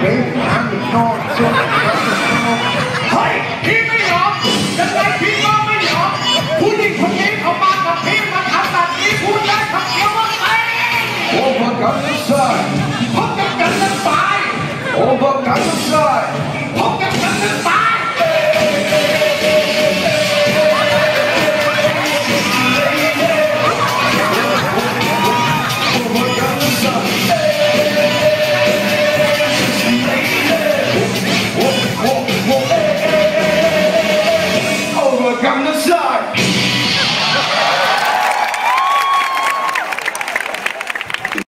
เว้นน้ำอีกนอกช่วงเฮ้ยพี่ไม่ยอมยัไงพี่ก็ไม่ยอมผู้หญิงคนนี้เขามากับพี่มาทำแบบนี้พูดได้คำเดียวว่าไงโอ้พระกันสายพบกันกันสาโอ้พระกันสาย on the side.